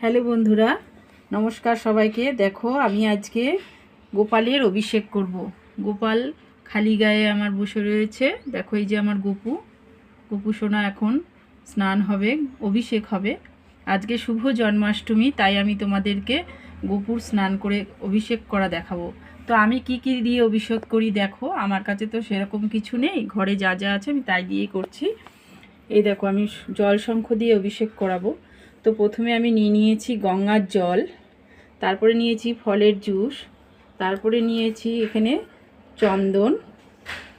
Hello বন্ধুরা, নমস্কার সবাইকে। দেখো, আমি আজকে গোপালের অভিষেক করব। গোপাল খালি গায়ে আমার বসে রয়েছে। দেখো, এই যে আমার গোপু। গোপু সোনা এখন স্নান হবে, অভিষেক হবে। আজকে শুভ জন্মাষ্টমী, তাই আমি তোমাদেরকে গোপুর স্নান করে অভিষেক করা দেখাবো। তো আমি কি কি দিয়ে অভিষেক করি দেখো, আমার কাছে তো সেরকম কিছু নেই। ঘরে যা যা আছে আমি তাই দিয়েই করছি। এই দেখো, আমি জল শঙ্খ দিয়ে অভিষেক করাবো। তো প্রথমে আমি নিয়ে নিয়েছি গঙ্গার জল, তারপরে নিয়েছি ফলের জুস, তারপরে নিয়েছি এখানে চন্দন,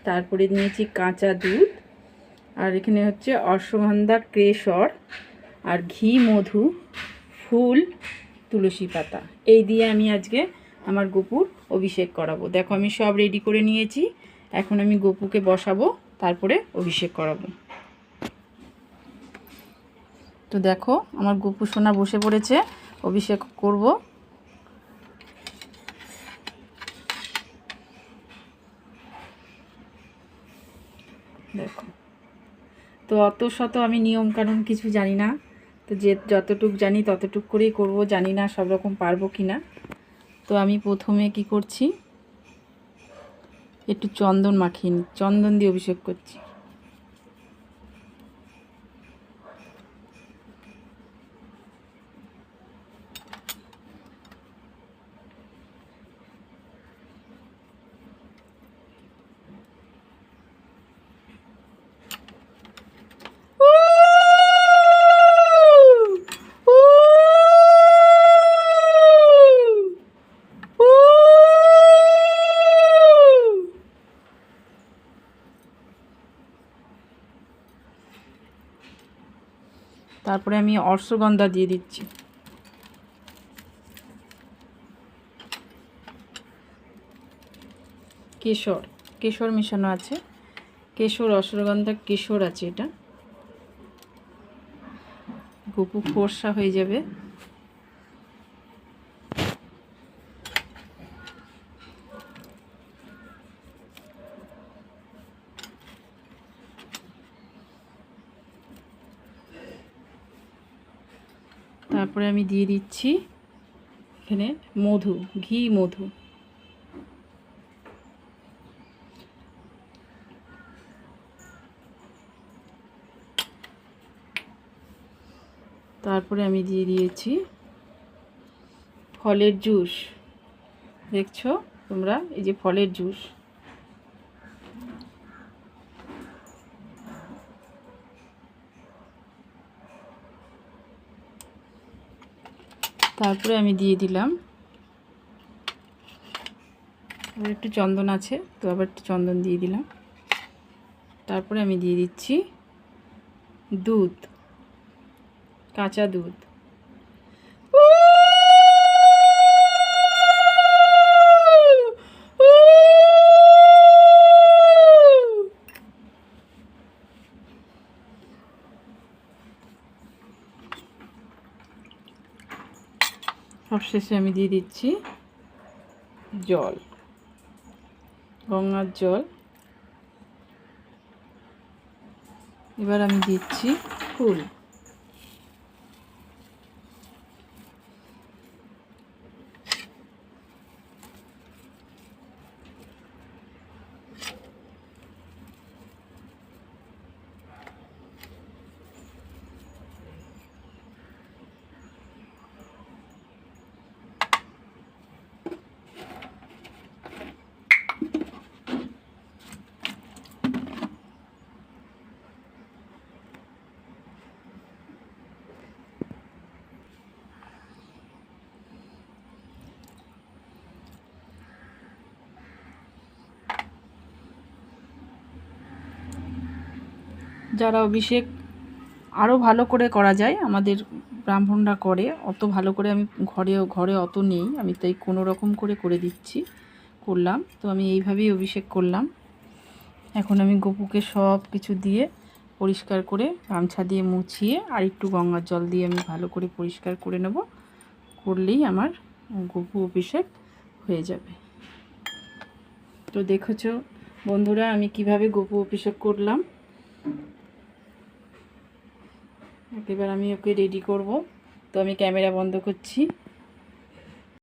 তারপরে নিয়েছি কাঁচা দুধ, আর এখানে হচ্ছে অশ্বগন্ধা কেশর আর ঘি, মধু, ফুল, তুলসী পাতা। এই দিয়ে আমি আজকে আমার গপুর অভিষেক করাবো। দেখো আমি সব রেডি করে নিয়েছি, এখন আমি গপুকে বসাবো, তারপরে অভিষেক করাবো। তো দেখো, আমার গোপু সোনা বসে পড়েছে, অভিষেক করব। দেখো। তো অত শত আমি নিয়ম কানুন কিছু জানি না, তো যে যতটুক জানি ততটুক করেই করব, জানি না সব রকম পারব কি না তো আমি প্রথমে কি করছি? একটু চন্দন মাখিয়ে চন্দন দিয়ে অভিষেক করছি। তারপরে আমি অর্শগন্ধা দিয়ে দিচ্ছি। কেশর কেশর মেশানো আছে। কেশর অশ্বগন্ধা কেশর আছে এটা। গুপু ফর্সা হয়ে যাবে। তারপরে আমি দিয়ে দিচ্ছি এখানে মধু, ঘি মধু। তারপরে আমি দিয়ে দিয়েছি ফলের জুস। দেখছ তোমরা? এই যে ফলের জুস। তারপরে আমি দিয়ে দিলাম। আবার একটু চন্দন আছে, তো আবার একটু চন্দন দিয়ে দিলাম। তারপরে আমি দিয়ে দিচ্ছি দুধ, কাঁচা দুধ। সবশেষে আমি দিয়ে দিচ্ছি জল গঙ্গার জল। এবার আমি দিচ্ছি ফুল। যারা অভিষেক আরও ভালো করে করা যায়, আমাদের ব্রাহ্মণরা করে। অত ভালো করে আমি ঘরে ঘরে অত নেই। আমি তাই কোনো রকম করে করে দিচ্ছি, করলাম। তো আমি এইভাবেই অভিষেক করলাম। এখন আমি গপুকে সব কিছু দিয়ে পরিষ্কার করে গামছা দিয়ে মুছিয়ে আর একটু গঙ্গার জল দিয়ে আমি ভালো করে পরিষ্কার করে নেব। করলেই আমার গপু অভিষেক হয়ে যাবে। তো দেখেছ বন্ধুরা, আমি কীভাবে গপু অভিষেক করলাম। এবার আমি ওকে রেডি করব। তো আমি ক্যামেরা বন্ধ করছি।